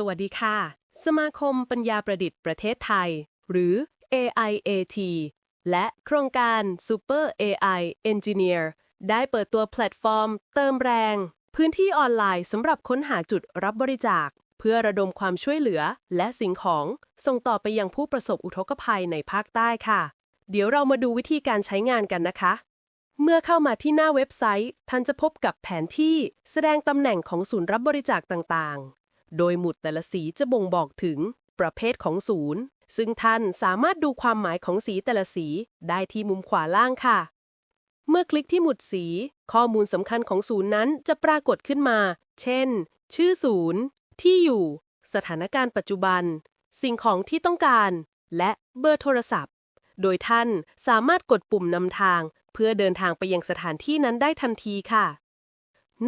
สวัสดีค่ะ สมาคมปัญญาประดิษฐ์ประเทศไทย หรือ AIAT และโครงการ Super AI Engineer ได้เปิดตัวแพลตฟอร์ม เติมแรง พื้นที่ออนไลน์สำหรับค้นหาจุดรับบริจาค เพื่อระดมความช่วยเหลือและสิ่งของ ส่งต่อไปยังผู้ประสบอุทกภัยในภาคใต้ค่ะ เดี๋ยวเรามาดูวิธีการใช้งานกันนะคะ เมื่อเข้ามาที่หน้าเว็บไซต์ ท่านจะพบกับแผนที่แสดงตำแหน่งของศูนย์รับบริจาคต่างๆ โดยหมุดแต่ละสีจะบ่งบอกถึงประเภทของศูนย์ ซึ่งท่านสามารถดูความหมายของสีแต่ละสีได้ที่มุมขวาล่างค่ะ เมื่อคลิกที่หมุดสี ข้อมูลสำคัญของศูนย์นั้นจะปรากฏขึ้นมา เช่น ชื่อศูนย์ ที่อยู่ สถานการณ์ปัจจุบัน สิ่งของที่ต้องการ และเบอร์โทรศัพท์ โดยท่านสามารถกดปุ่มนำทาง เพื่อเดินทางไปยังสถานที่นั้นได้ทันทีค่ะ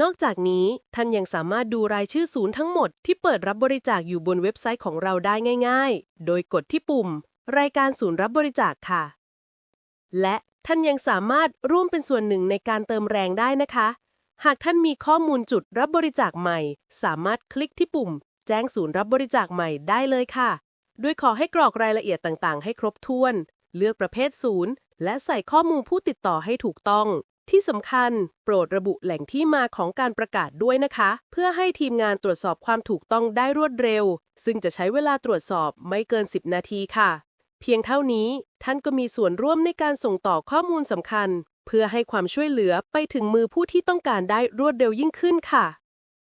นอกจากนี้ท่านยังสามารถดูรายชื่อศูนย์ทั้งหมดที่เปิดรับบริจาคอยู่บนเว็บไซต์ของเราได้ง่าย ๆ โดยกดที่ปุ่ม รายการศูนย์รับบริจาคค่ะ และท่านยังสามารถร่วมเป็นส่วนหนึ่งในการเติมแรงได้นะคะ หากท่านมีข้อมูลจุดรับบริจาคใหม่ สามารถคลิกที่ปุ่ม แจ้งศูนย์รับบริจาคใหม่ได้เลยค่ะ โดยขอให้กรอกรายละเอียดต่างๆ ให้ครบถ้วน เลือกประเภทศูนย์ และใส่ข้อมูลผู้ติดต่อให้ถูกต้อง ที่สำคัญ โปรดระบุแหล่งที่มาของการประกาศด้วยนะคะ เพื่อให้ทีมงานตรวจสอบความถูกต้องได้รวดเร็ว ซึ่งจะใช้เวลาตรวจสอบไม่เกิน 10 นาทีค่ะ เพียงเท่านี้ท่านก็มีส่วนร่วมในการส่งต่อข้อมูลสำคัญ เพื่อให้ความช่วยเหลือไปถึงมือผู้ที่ต้องการได้รวดเร็วยิ่งขึ้นค่ะ